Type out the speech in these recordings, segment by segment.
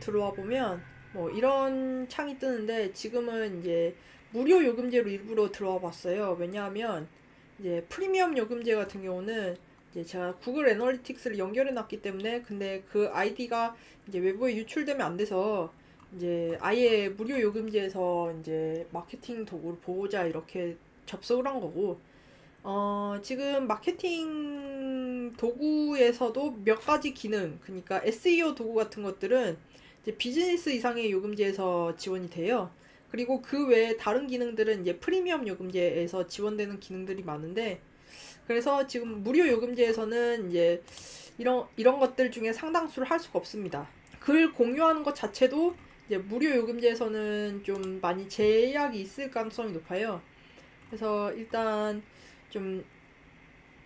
들어와 보면 뭐 이런 창이 뜨는데 지금은 이제 무료 요금제로 일부러 들어와 봤어요. 왜냐하면 이제 프리미엄 요금제 같은 경우는 이제 제가 구글 애널리틱스를 연결해 놨기 때문에 근데 그 아이디가 이제 외부에 유출되면 안 돼서 이제 아예 무료 요금제에서 이제 마케팅 도구를 보고자 이렇게 접속을 한 거고 어 지금 마케팅 도구에서도 몇 가지 기능 그러니까 SEO 도구 같은 것들은 이제 비즈니스 이상의 요금제에서 지원이 돼요. 그리고 그 외에 다른 기능들은 이제 프리미엄 요금제에서 지원되는 기능들이 많은데 그래서 지금 무료 요금제에서는 이제 이런 이런 것들 중에 상당수를 할 수가 없습니다. 글 공유하는 것 자체도 이제 무료 요금제에서는 좀 많이 제약이 있을 가능성이 높아요. 그래서 일단 좀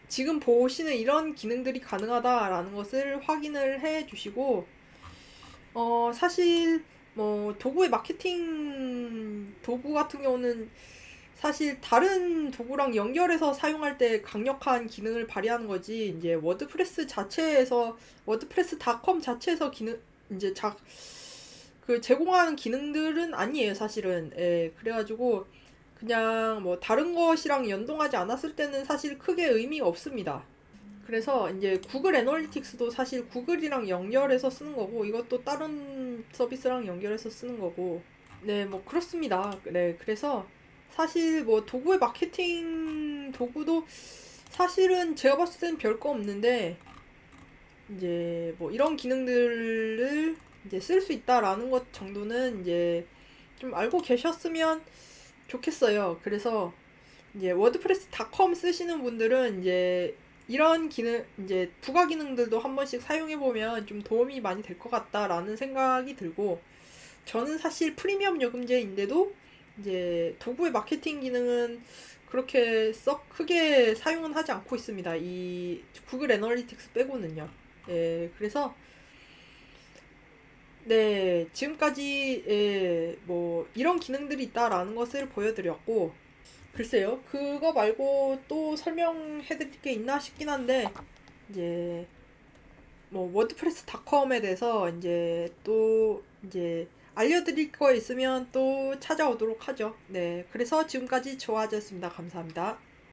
지금 보시는 이런 기능들이 가능하다라는 것을 확인을 해 주시고 어 사실 뭐 도구의 마케팅 도구 같은 경우는 사실 다른 도구랑 연결해서 사용할 때 강력한 기능을 발휘하는 거지 이제 워드프레스 자체에서 워드프레스닷컴 자체에서 기능 이제 자 그 제공하는 기능들은 아니에요 사실은. 예 그래가지고 그냥 뭐 다른 것이랑 연동하지 않았을 때는 사실 크게 의미가 없습니다. 그래서 이제 구글 애널리틱스도 사실 구글이랑 연결해서 쓰는 거고 이것도 다른 서비스랑 연결해서 쓰는 거고. 네 뭐 그렇습니다. 네 그래서 사실 뭐 도구의 마케팅 도구도 사실은 제가 봤을 때는 별거 없는데 이제 뭐 이런 기능들을 이제 쓸 수 있다라는 것 정도는 이제 좀 알고 계셨으면 좋겠어요. 그래서 이제 워드프레스닷컴 쓰시는 분들은 이제 이런 기능 이제 부가 기능들도 한 번씩 사용해 보면 좀 도움이 많이 될 것 같다라는 생각이 들고 저는 사실 프리미엄 요금제인데도 이제 도구의 마케팅 기능은 그렇게 썩 크게 사용은 하지 않고 있습니다. 이 구글 애널리틱스 빼고는요. 예, 그래서 네, 지금까지 예, 뭐 이런 기능들이 있다라는 것을 보여드렸고 글쎄요, 그거 말고 또 설명해드릴 게 있나 싶긴 한데 이제 뭐 워드프레스닷컴에 대해서 이제 또 이제 알려드릴 거 있으면 또 찾아오도록 하죠. 네, 그래서 지금까지 조아지였습니다. 감사합니다.